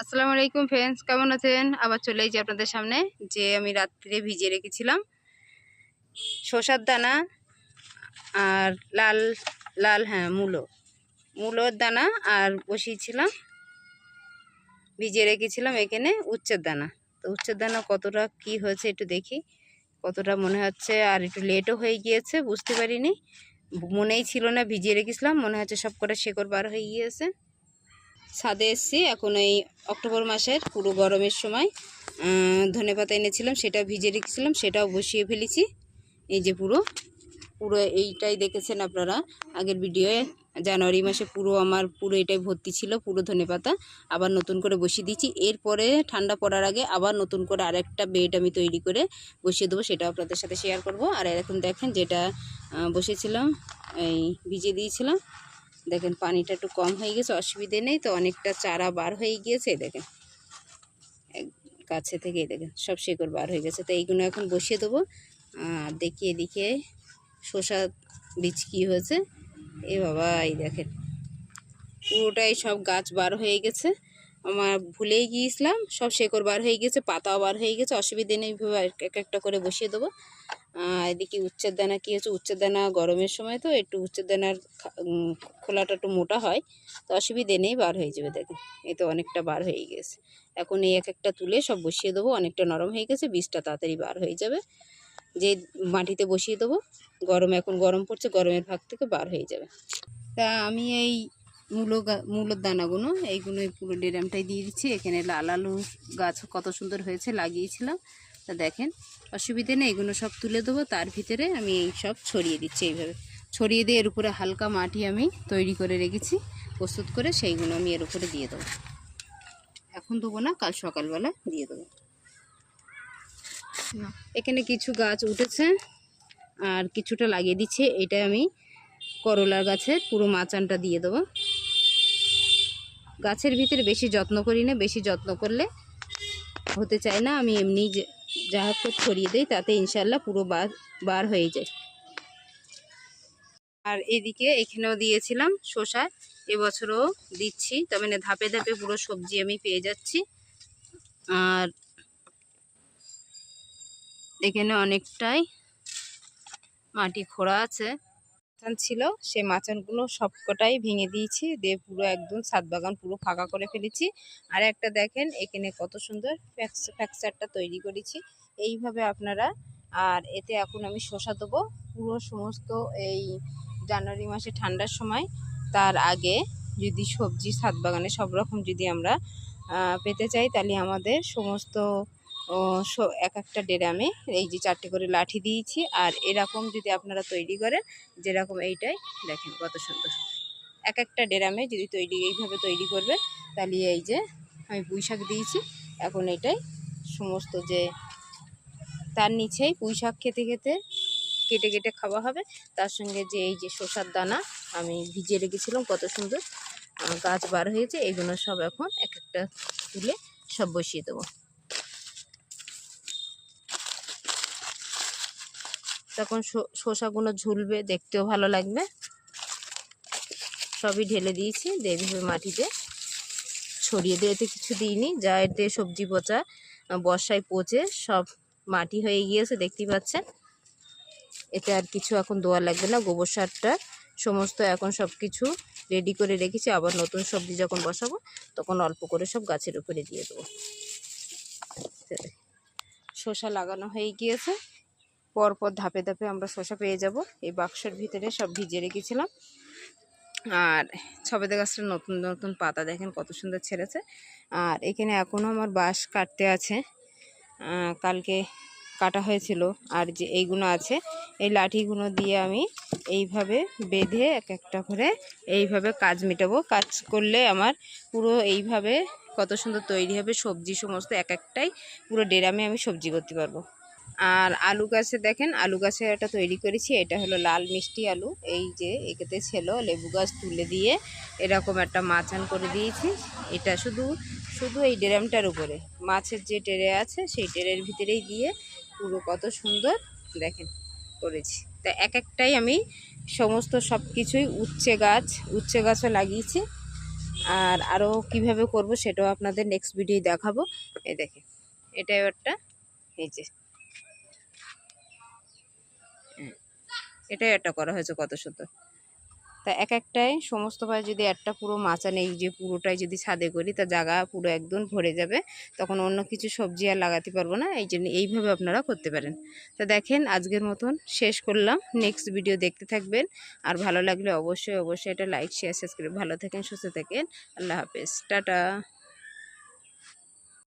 আসসালামু আলাইকুম ফ্রেন্ডস কেমন আছেন? আবার চলে এসেছি আপনাদের সামনে, যে আমি রাত্রে ভিজিয়ে রেখেছিলাম। শসার দানা আর লাল লাল হ্যাঁ মূলো। মূলোর দানা আর বসিয়েছিলাম। ভিজিয়ে রেখেছিলাম এখানে উচ্চের দানা। তো উচ্চের দানা কতটা কি হয়েছে একটু দেখি। কতটা মনে হচ্ছে আর একটু লেটও হয়ে গিয়েছে, বুঝতে পারিনি। মনেই ছিল না, ভিজিয়ে রেখেছিলাম, মনে হচ্ছে সব কটা শেকড় বার হয়ে গিয়েছে। ছাদে এসেছি। এখন এই অক্টোবর মাসের পুরো গরমের সময় ধনে পাতা এনেছিলাম, সেটা ভিজে রেখেছিলাম, সেটাও বসিয়ে ফেলেছি। এই যে পুরো পুরো এইটাই দেখেছেন আপনারা আগের ভিডিওয়ে। জানুয়ারি মাসে পুরো আমার, পুরো এটাই ভর্তি ছিল, পুরো ধনে পাতা। আবার নতুন করে বসিয়ে দিয়েছি। এরপরে ঠান্ডা পড়ার আগে আবার নতুন করে আরেকটা বেড আমি তৈরি করে বসিয়ে দেবো সেটা আপনাদের সাথে শেয়ার করব। আর এখন দেখেন যেটা বসেছিলাম, এই ভিজে দিয়েছিলাম। দেখেন পানিটা একটু কম হয়ে গেছে, অসুবিধে নেই তো, অনেকটা চারা বার হয়ে গিয়েছে, দেখেন। কাছে গাছে থেকে দেখেন, সব শেকড় বার হয়ে গেছে। তো এইগুলো এখন বসিয়ে দেবো, আর দেখিয়ে দেখিয়ে শশা বীজ কী হয়েছে, এ বাবা এই দেখেন। পুরোটাই সব গাছ বার হয়ে গেছে। আমার ভুলেই গিয়েছিলাম। সব শেকড় বার হয়ে গেছে, পাতাও বার হয়ে গেছে, অসুবিধে নেই এক একটা করে বসিয়ে দেবো। এদিকে উচ্চের দানা কী হচ্ছে উচ্চের দানা গরমের সময় তো একটু উচ্চের দানার খোলাটা একটু মোটা হয়, তো অসুবিধে নেই, বার হয়ে যাবে দেখেন এই তো অনেকটা বার হয়ে গেছে। এখন এই এক একটা তুলে সব বসিয়ে দেবো, অনেকটা নরম হয়ে গেছে, বীজটা তাড়াতাড়ি বার হয়ে যাবে। যে মাটিতে বসিয়ে দেবো, গরম, এখন গরম পড়ছে, গরমের ভাগ থেকে বার হয়ে যাবে। তা আমি এই মূলো মূলোর দানাগুলো এইগুলো এই পুরো ডেরামটাই দিয়ে দিচ্ছি। এখানে লাল আলু গাছ কত সুন্দর হয়েছে লাগিয়েছিলাম। তা দেখেন, অসুবিধে নেই এগুলো সব তুলে দেবো। তার ভিতরে আমি এই সব ছড়িয়ে দিচ্ছি এইভাবে। ছড়িয়ে দিয়ে এর উপরে হালকা মাটি আমি তৈরি করে রেখেছি। প্রস্তুত করে সেইগুলো আমি এর উপরে দিয়ে দেবো। এখন দেবো না, কাল সকালবেলা দিয়ে দেবো। এখানে কিছু গাছ উঠেছে, আর কিছুটা লাগিয়ে দিচ্ছে। এটা আমি করলার গাছের পুরো মাচানটা দিয়ে দেবো। গাছের ভিতরে বেশি যত্ন করি না, বেশি যত্ন করলে হতে চায় না, আমি এমনি যে- করে ছড়িয়ে দিই, তাতে ইনশাল্লাহ পুরো বার বার হয়ে যায়। আর এদিকে এখানেও দিয়েছিলাম শসা, এবছরও দিচ্ছি, তবে না ধাপে ধাপে পুরো সবজি আমি পেয়ে যাচ্ছি। আর এখানে অনেকটাই মাটি খোঁড়া আছে। মাচান ছিল, সেই মাচানগুলো সবকটাই ভেঙে দিয়েছি, দিয়ে পুরো একদম ছাদ বাগান পুরো ফাঁকা করে ফেলেছি। আর একটা দেখেন, এখানে কত সুন্দর ফ্যাকচারটা তৈরি করেছি। এইভাবে আপনারা, আর এতে এখন আমি শসা দেবো। পুরো সমস্ত এই জানুয়ারি মাসে ঠান্ডার সময়, তার আগে যদি সবজি ছাদ বাগানে সব রকম যদি আমরা পেতে চাই, তাহলে আমাদের সমস্ত এক একটা ডেরামে এই যে চারটে করে লাঠি দিয়েছি। আর এরকম যদি আপনারা তৈরি করেন, যেরকম এইটাই, দেখেন কত সুন্দর। এক একটা ডেরামে যদি তৈরি, এইভাবে তৈরি করবেন, তাহলে এই যে আমি পুঁই শাক দিয়েছি। এখন এটাই সমস্ত যে তার নিচেই পুঁই শাক খেতে খেতে কেটে কেটে খাওয়া হবে। তার সঙ্গে যে এই যে শসার দানা আমি ভিজিয়ে রেখেছিলাম, কত সুন্দর। গাছ বার হয়েছে এগুলো সব এখন এক একটা তুলে সব বসিয়ে দেবো। তখন শসাগুলো ঝুলবে, দেখতেও ভালো লাগবে। সবই ঢেলে দিয়েছি দিয়ে এইভাবে মাটিতে। ছড়িয়ে দিয়ে এতে কিছু দিইনি, যা এতে সবজি পচা, বর্ষায় পচে সব মাটি হয়ে গিয়েছে, দেখতেই পাচ্ছেন। এতে আর কিছু এখন দেওয়া লাগবে না, গোবর সারটা, সমস্ত এখন সব কিছু রেডি করে রেখেছি। আবার নতুন সবজি যখন বসাবো, তখন অল্প করে সব গাছের উপরে দিয়ে দেবো। শসা লাগানো হয়ে গিয়েছে। পরপর ধাপে ধাপে আমরা শসা পেয়ে যাব। এই বাক্সের ভিতরে সব ভিজে রেখেছিলাম। আর সবেদা গাছটা নতুন নতুন পাতা দেখেন কত সুন্দর ছেড়েছে। আর এখানে এখনও আমার বাঁশ কাটতে আছে। কালকে কাটা হয়েছিল। আর যে এইগুলো আছে, এই লাঠিগুলো দিয়ে আমি এইভাবে বেঁধে এক একটা করে এইভাবে কাজ মেটাবো। কাজ করলে আমার পুরো এইভাবে কত সুন্দর তৈরি হবে। সবজি সমস্ত এক একটাই পুরো ডেরামে আমি সবজি করতে পারব। আর আলু গাছে দেখেন, আলু গাছে একটা তৈরি করেছি, এটা হলো লাল মিষ্টি আলু। এই যে একেতে ছিল লেবু গাছ তুলে দিয়ে এরকম একটা মাচান করে দিয়েছি। এটা শুধু শুধু এই ড্রামটার উপরে। মাছের যে টেরে আছে, সেই টেরের ভিতরেই দিয়ে পুরো কত সুন্দর দেখেন করেছি। তা এক একটাই আমি সমস্ত সব কিছুই উচ্ছে গাছ, উচ্ছে গাছও লাগিয়েছি। আর আরও কীভাবে করব সেটাও আপনাদের নেক্সট ভিডিও দেখাবো। এই দেখে এটা একটা, এই যে এটাই একটা করা হয়েছে কত সুন্দর। তা এক একটাই, সমস্ত ভাই যদি একটা পুরো মাচা নেই, যে পুরোটাই যদি ছাদে করি, তা জায়গা পুরো একদম ভরে যাবে। তখন অন্য কিছু সবজি আর লাগাতে পারব না, এই জন্য এইভাবে আপনারা করতে পারেন। তা দেখেন, আজকের মতন শেষ করলাম। নেক্সট ভিডিও দেখতে থাকবেন। আর ভালো লাগলে অবশ্যই অবশ্যই এটা লাইক শেয়ার সাবস্ক্রাইব ভালো থাকেন, সুস্থ থাকেন। আল্লাহ হাফেজ। টাটা।